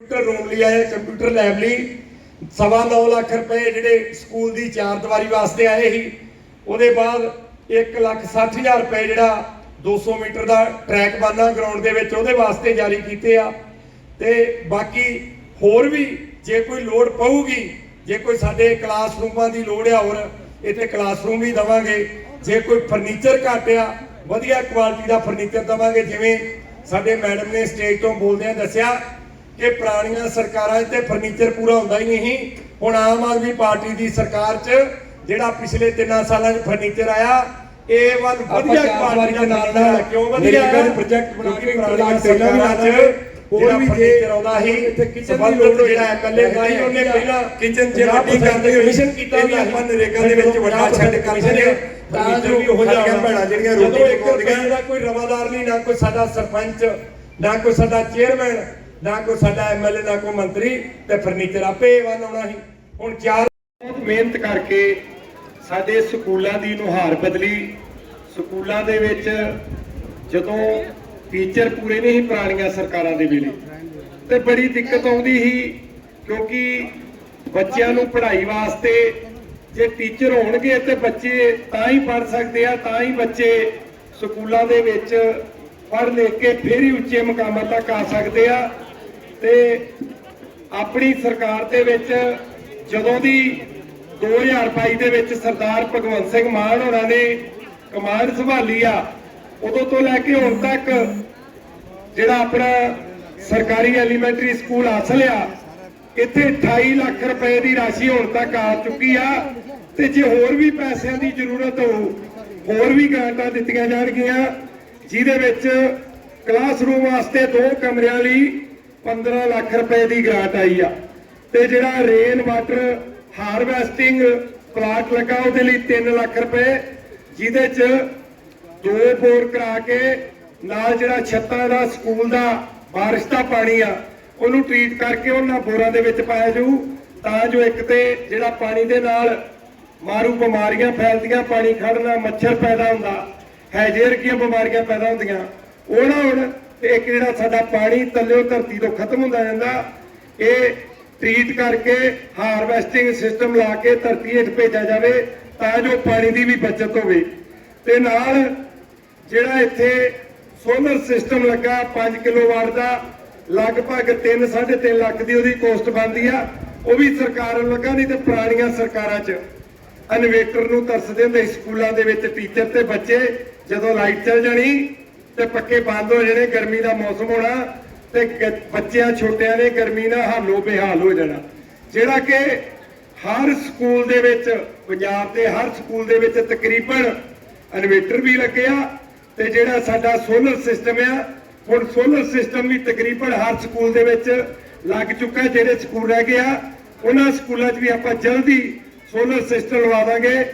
Computer room ਲਈ ਆਏ, computer lab ਲਈ। ਸਵਾ ਨੌ ਲੱਖ ਰੁਪਏ ਜਿਹੜੇ ਸਕੂਲ ਦੀ ਚਾਰ ਦੀਵਾਰੀ ਵਾਸਤੇ ਆਏ ਸੀ। ਉਹਦੇ ਬਾਅਦ 1 ਲੱਖ 60 ਹਜ਼ਾਰ ਰੁਪਏ ਜਿਹੜਾ 200 ਮੀਟਰ ਦਾ ਟਰੈਕ ਬਣਨਾ ਗਰਾਊਂਡ ਦੇ ਵਿੱਚ, ਉਹਦੇ ਵਾਸਤੇ ਜਾਰੀ ਕੀਤੇ ਆ। ਤੇ ਬਾਕੀ ਹੋਰ ਵੀ ਜੇ ਕੋਈ ਲੋੜ ਪਊਗੀ, ਜੇ ਕੋਈ ਸਾਡੇ ਕਲਾਸਰੂਮਾਂ ਦੀ ਲੋੜ ਆ ਹੋਰ, ਇੱਥੇ ਕਲਾਸਰੂਮ ਵੀ ਦਵਾਂਗੇ। ਜੇ ਕੋਈ ਫਰਨੀਚਰ ਘੱਟ ਆ, ਵਧੀਆ ਕੁਆਲਿਟੀ ਦਾ ਫਰਨੀਚਰ ਦਵਾਂਗੇ। ਜਿਵੇਂ ਸਾਡੇ ਮੈਡਮ ਨੇ ਸਟੇਜ ਤੋਂ ਬੋਲਦਿਆਂ ਦੱਸਿਆ ਕਿ ਪੁਰਾਣੀਆਂ ਸਰਕਾਰਾਂ 'ਚ ਤੇ ਫਰਨੀਚਰ ਪੂਰਾ ਹੁੰਦਾ ਹੀ ਨਹੀਂ। ਹੁਣ ਆਮ ਆਦਮੀ ਪਾਰਟੀ ਦੀ ਸਰਕਾਰ 'ਚ ਜਿਹੜਾ ਪਿਛਲੇ 3 ਸਾਲਾਂ 'ਚ ਫਰਨੀਚਰ ਆਇਆ ਇਹ ਵੱਲ ਵਧੀਆ ਕੁਆਲਿਟੀ ਦੇ ਨਾਲ ਨਾਲ ਕਿਉਂ ਵਧੀਆ project ਬਣਾ ਕੇ ਪੁਰਾਣੀਆਂ ਸਰਕਾਰਾਂ 'ਚ ਹੋਰ ਵੀ ਜੇ ਆਉਂਦਾ ਸੀ ਇੱਥੇ kitchen ਦੀ ਲੋੜ ਜਿਹੜਾ ਐਮਐਲਏ ਦਾ ਸੀ ਉਹਨੇ ਪਹਿਲਾਂ ਕਿਚਨ ਜੇ ਵੱਡੀ ਕਰਦੇ ਹੋਏ ਮਿਸ਼ਨ ਕੀਤਾ ਵੀ ਆਪਾਂ ਨਰੇਗਾ ਦੇ ਵਿੱਚ ਵੱਡਾ ਛੱਡ ਕਰਦੇ ਨੇ ਤਾਂ ਜੋ ਵੀ ਉਹ ਜਿਹਾ ਭੈਣਾਂ ਜਿਹੜੀਆਂ ਰੋਟੀ ਪਕਾਉਂਦੀਆਂ ਕੋਈ ਰਵਾਦਾਰ ਨਹੀਂ ਨਾ ਕੋਈ ਸਾਡਾ ਸਰਪੰਚ ਨਾ ਕੋਈ ਸਾਡਾ ਚੇਅਰਮੈਨ ਨਾ ਕੋਈ ਸਾਡਾ ਐਮਐਲਏ ਨਾ ਕੋਈ ਮੰਤਰੀ ਤੇ ਫਰਨੀਚਰ ਆਪੇ ਵਨ ਆਉਣਾ ਸੀ। ਹੁਣ ਚਾਰ ਬਹੁਤ ਮਿਹਨਤ ਕਰਕੇ ਸਾਡੇ ਸਕੂਲਾਂ ਦੀ ਨੁਹਾਰ ਬਦਲੀ। ਸਕੂਲਾਂ ਦੇ ਵਿੱਚ ਜਦੋਂ ਟੀਚਰ ਪੂਰੇ ਨਹੀਂ ਸੀ, ਪੁਰਾਣੀਆਂ ਸਰਕਾਰਾਂ ਦੇ ਵੇਲੇ। ਤੇ ਬੜੀ ਦਿੱਕਤ ਆਉਂਦੀ ਸੀ, ਕਿਉਂਕਿ ਬੱਚਿਆਂ ਨੂੰ ਪੜ੍ਹਾਈ ਵਾਸਤੇ ਜੇ ਟੀਚਰ ਹੋਣਗੇ ਤੇ ਬੱਚੇ ਤਾਂ ਹੀ ਪੜ੍ਹ ਸਕਦੇ ਆ, ਤਾਂ ਹੀ ਬੱਚੇ ਸਕੂਲਾਂ ਦੇ ਵਿੱਚ ਪੜ੍ਹ ਲਿਖ ਕੇ ਫਿਰ ਹੀ ਉੱਚੇ ਮੁਕਾਮਾਂ ਤੱਕ ਆ ਸਕਦੇ ਆ। ਤੇ ਆਪਣੀ ਸਰਕਾਰ ਦੇ ਵਿੱਚ ਜਦੋਂ ਦੀ 2022 ਦੇ ਵਿੱਚ ਸਰਦਾਰ ਭਗਵੰਤ ਸਿੰਘ ਮਾਨ ਹੋਰਾਂ ਨੇ ਕਮਾਂਡ ਸੰਭਾਲੀ ਆ, ਉਦੋਂ ਤੋਂ ਲੈ ਕੇ ਹੁਣ ਤੱਕ ਜਿਹੜਾ ਆਪਣਾ ਸਰਕਾਰੀ ਐਲੀਮੈਂਟਰੀ ਸਕੂਲ ਹਾਸਲ ਆ, ਇੱਥੇ 28 ਲੱਖ ਰੁਪਏ ਦੀ ਰਾਸ਼ੀ ਹੁਣ ਤੱਕ ਆ ਚੁੱਕੀ ਆ ਤੇ ਜੇ ਹੋਰ ਵੀ ਪੈਸਿਆਂ ਦੀ ਜ਼ਰੂਰਤ ਹੋ ਹੋਰ ਵੀ ਗ੍ਰਾਂਟਾਂ ਦਿੱਤੀਆਂ ਜਾਣਗੀਆਂ, ਜਿਹਦੇ ਵਿੱਚ ਕਲਾਸਰੂਮ ਵਾਸਤੇ ਦੋ ਕਮਰਿਆਂ ਲਈ 15 ਲੱਖ ਰੁਪਏ ਦੀ ਗ੍ਰਾਂਟ ਆਈ ਆ। ਤੇ ਜਿਹੜਾ ਰੇਨ ਵਾਟਰ ਹਾਰਵੈਸਟਿੰਗ ਪਲਾਂਟ ਲੱਗਾ ਉਹਦੇ ਲਈ 3 ਲੱਖ ਰੁਪਏ, ਜਿਹਦੇ 'ਚ ਦੋ ਬੋਰ ਕਰਾ ਕੇ ਨਾਲ ਜਿਹੜਾ ਛੱਤਾਂ ਦਾ ਸਕੂਲ ਦਾ ਬਾਰਿਸ਼ ਦਾ ਪਾਣੀ ਆ, ਉਹਨੂੰ ਟ੍ਰੀਟ ਕਰਕੇ ਉਹਨਾਂ ਬੋਰਾਂ ਦੇ ਵਿੱਚ ਪਾਇਆ ਜਾਊ, ਤਾਂ ਜੋ ਇੱਕ ਤੇ ਜਿਹੜਾ ਪਾਣੀ ਦੇ ਨਾਲ ਮਾਰੂ ਬਿਮਾਰੀਆਂ ਫੈਲਦੀਆਂ, ਪਾਣੀ ਖੜਨਾ ਮੱਛਰ ਪੈਦਾ ਹੁੰਦਾ, ਹੈਜੇ ਵਰਗੀਆਂ ਬਿਮਾਰੀਆਂ ਪੈਦਾ ਹੁੰਦੀਆਂ, ਉਹ ਨਾ ਹੁਣ ਤੇ ਇੱਕ ਜਿਹੜਾ ਸਾਡਾ ਪਾਣੀ ਥੱਲਿਓ ਧਰਤੀ ਤੋਂ ਖਤਮ ਹੁੰਦਾ ਜਾਂਦਾ, ਇਹ ਟ੍ਰੀਟ ਕਰਕੇ ਹਾਰਵੈਸਟਿੰਗ ਸਿਸਟਮ ਲਾ ਕੇ ਧਰਤੀ ਹੇਠ ਭੇਜਿਆ ਜਾਵੇ ਤਾਂ ਜੋ ਪਾਣੀ ਦੀ ਵੀ ਬਚਤ ਹੋਵੇ। ਤੇ ਨਾਲ ਜਿਹੜਾ ਇੱਥੇ ਸੋਲਰ ਸਿਸਟਮ ਲੱਗਾ 5 ਕਿਲੋਵਾਟ ਦਾ, ਲਗਭਗ 3 3.5 ਲੱਖ ਦੀ ਉਹਦੀ ਕੋਸਟ ਬਣਦੀ ਆ। ਉਹ ਵੀ ਸਰਕਾਰ ਨੂੰ ਲੱਗਾ, ਨਹੀਂ ਤੇ ਪੁਰਾਣੀਆਂ ਸਰਕਾਰਾਂ 'ਚ। ਇਨਵੇਟਰ ਨੂੰ ਤਰਸਦੇ ਹੁੰਦੇ ਸਕੂਲਾਂ ਦੇ ਵਿੱਚ ਟੀਚਰ ਤੇ ਬੱਚੇ, ਜਦੋਂ ਲਾਈਟ ਚੱਲ ਜਾਣੀ ਤੇ ਪੱਕੇ ਬੰਦ ਹੋ ਜਾਣੇ, ਗਰਮੀ ਦਾ ਮੌਸਮ ਹੋਣਾ ਤੇ ਬੱਚਿਆਂ, ਛੋਟਿਆਂ ਨੇ ਗਰਮੀ ਨਾਲ ਹਾਲੋ ਬੇਹਾਲ ਹੋ ਜਾਣਾ। ਜਿਹੜਾ ਕਿ ਹਰ ਸਕੂਲ ਦੇ ਵਿੱਚ, ਪੰਜਾਬ ਦੇ ਹਰ ਸਕੂਲ ਦੇ ਵਿੱਚ ਤਕਰੀਬਨ ਇਨਵੇਟਰ ਵੀ ਲੱਗਿਆ ਤੇ ਜਿਹੜਾ ਸਾਡਾ ਸੋਲਰ ਸਿਸਟਮ ਆ, ਹੁਣ ਸੋਲਰ ਸਿਸਟਮ ਵੀ ਤਕਰੀਬਨ ਹਰ ਸਕੂਲ ਦੇ ਵਿੱਚ ਲੱਗ ਚੁੱਕਾ ਜਿਹੜੇ ਸਕੂਲ ਰਹਿ ਗਏ ਆ, ਉਹਨਾਂ ਸਕੂਲਾਂ 'ਚ ਵੀ ਆਪਾਂ ਜਲਦੀ ਸੋਲਰ ਸਿਸਟਮ ਲਵਾ ਦਾਂਗੇ।